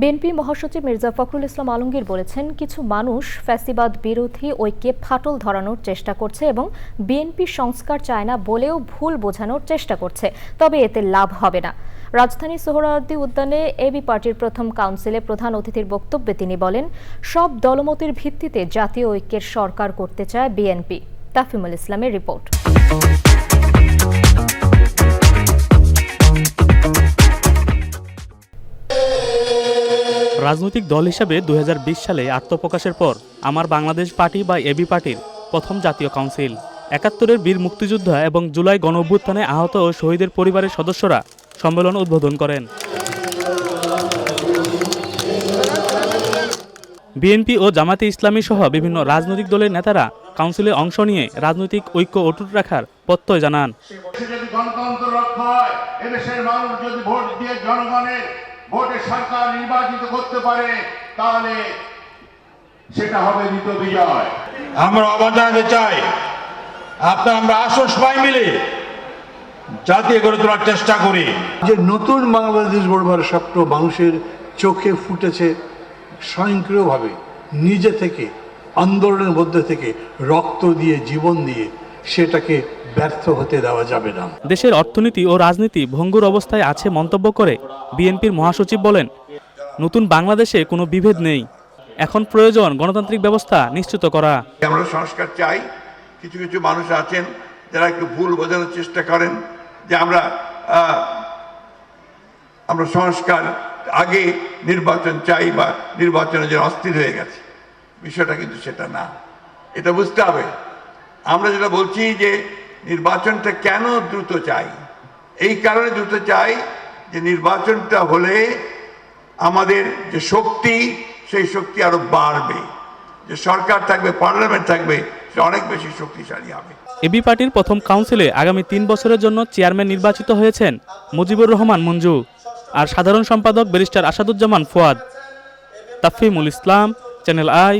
BNP মহাসচিব মির্জা ফখরুল ইসলাম আলমগীর বলেছেন, কিছু মানুষ ফ্যাসিবাদ বিরোধী ঐক্যে ফাটল ধরানোর চেষ্টা করছে এবং বিএনপি সংস্কার চায় না বলেও ভুল বোঝানোর চেষ্টা করছে, তবে এতে লাভ হবে না। রাজধানী সোহরাওয়ার্দী উদ্যানে এবি পার্টির প্রথম কাউন্সিলে প্রধান অতিথির বক্তব্যে তিনি বলেন, সব দলমতের ভিত্তিতে জাতীয় ঐক্যের সরকার করতে চায় বিএনপি। তাফিমুল ইসলামের রিপোর্ট। রাজনৈতিক দল হিসেবে দু সালে আত্মপ্রকাশের পর আমার বাংলাদেশ পার্টি বা এবি পার্টির প্রথম জাতীয় কাউন্সিল। একাত্তরের বীর মুক্তিযোদ্ধা এবং জুলাই গণ অভ্যুত্থানে আহত ও শহীদের পরিবারের সদস্যরা সম্মেলন উদ্বোধন করেন। বিএনপি ও জামাতে ইসলামী সহ বিভিন্ন রাজনৈতিক দলের নেতারা কাউন্সিলে অংশ নিয়ে রাজনৈতিক ঐক্য অটুট রাখার প্রত্যয় জানান। ভোটে সরকার নির্বাচিত করতে পারে তাহলে সেটা হবে দ্বিত বিজয়। আমরা আহ্বান জানাতে চাই। আপনার আমরা আসো সবাই মিলে জাতীয় গড়ে তোলার চেষ্টা করি। যে নতুন বাংলাদেশ গড়বার স্বপ্ন মানুষের চোখে ফুটেছে স্বয়ংক্রিয়ভাবে নিজে থেকে আন্দোলনের মধ্যে থেকে রক্ত দিয়ে জীবন দিয়ে। সেটাকে ব্যর্থ হতে দেওয়া যাবে না। দেশের অর্থনীতি ও রাজনীতি ভঙ্গুর অবস্থায় আছে মন্তব্য করে বিএনপির মহাসচিব বলেন নতুন বাংলাদেশে কোনো বিভেদ নেই। এখন প্রয়োজন গণতান্ত্রিক ব্যবস্থা নিশ্চিত করা। আমরা সংস্কার চাই। কিছু কিছু মানুষ আছেন যারা একটু ভুল বোঝানোর চেষ্টা করেন যে আমরা আমরা সংস্কার আগে নির্বাচন চাই বা নির্বাচনের যে অস্থির হয়ে গেছে। বিষয়টা কিন্তু সেটা না। এটা বুঝতে হবে। আমরা যেটা বলছি যে নির্বাচনটা কেন দ্রুত চাই? এই কারণে দ্রুত চাই যে নির্বাচনটা হলে আমাদের যে শক্তি, সেই শক্তি আরও বাড়বে। যে সরকার থাকবে, পার্লামেন্ট থাকবে, সে অনেক বেশি শক্তিশালী হবে। এবি পার্টির প্রথম কাউন্সিলে আগামী তিন বছরের জন্য চেয়ারম্যান নির্বাচিত হয়েছেন মুজিবুর রহমান মঞ্জু আর সাধারণ সম্পাদক barrister Asaduzzaman Fuad. Tafimul Islam, channel I